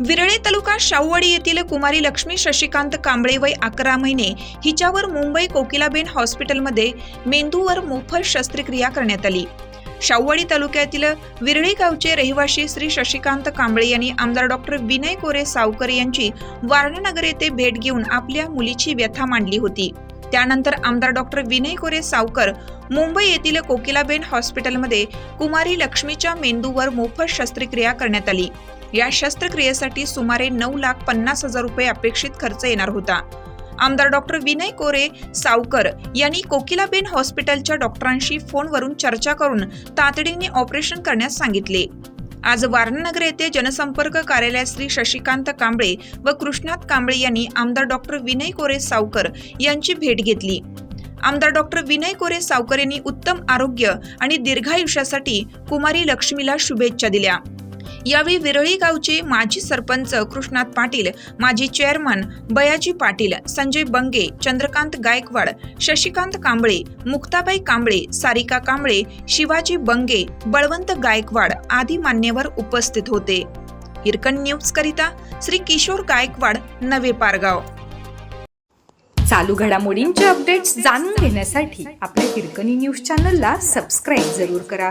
विरळे तालुका शाहूवाडी येथील कुमारी लक्ष्मी शशिकांत कांबळे वय अकरा महिने हिच्यावर मुंबई कोकिलाबेन हॉस्पिटलमध्ये मेंदूवर मोफत शस्त्रक्रिया करण्यात आली. शाहूवाडी तालुक्यातील विरळे गावचे रहिवासी श्री शशिकांत कांबळे यांनी आमदार डॉक्टर विनय कोरे सावकर यांची वारणानगर येथे भेट घेऊन आपल्या मुलीची व्यथा मांडली होती. त्यानंतर आमदार डॉक्टर विनय कोरे सावकर मुंबई येथील कोकिलाबेन हॉस्पिटलमध्ये कुमारी लक्ष्मीच्या मेंदूवर मोफत शस्त्रक्रिया करण्यात आली. या शस्त्रक्रियेसाठी सुमारे नऊ लाख पन्नास हजार रुपये अपेक्षित खर्च येणार होता. आमदार डॉक्टर विनय कोरे सावकर यांनी कोकिलाबेन हॉस्पिटलच्या डॉक्टरांशी फोनवरून चर्चा करून तातडीने ऑपरेशन करण्यास सांगितले. आज वारणनगर येथे जनसंपर्क कार्यालयात श्री शशिकांत कांबळे व कृष्णात कांबळे यांनी आमदार डॉक्टर विनय कोरे सावकर यांची भेट घेतली. आमदार डॉक्टर विनय कोरे सावकर यांनी उत्तम आरोग्य आणि दीर्घायुष्यासाठी कुमारी लक्ष्मीला शुभेच्छा दिल्या. यावेळी विरळी गावचे माजी सरपंच कृष्णात पाटील माजी चेअरमन बयाजी पाटील संजय बंगे चंद्रकांत गायकवाड शशिकांत कांबळे मुक्ताबाई कांबळे सारिका कांबळे शिवाजी बंगे बळवंत गायकवाड आदी मान्यवर उपस्थित होते. हिरकण न्यूज करिता श्री किशोर गायकवाड नवे पारगाव. चालू घडामोडींचे अपडेट्स जाणून घेण्यासाठी आपल्या हिरकणी न्यूज चॅनलला सबस्क्राईब जरूर करा.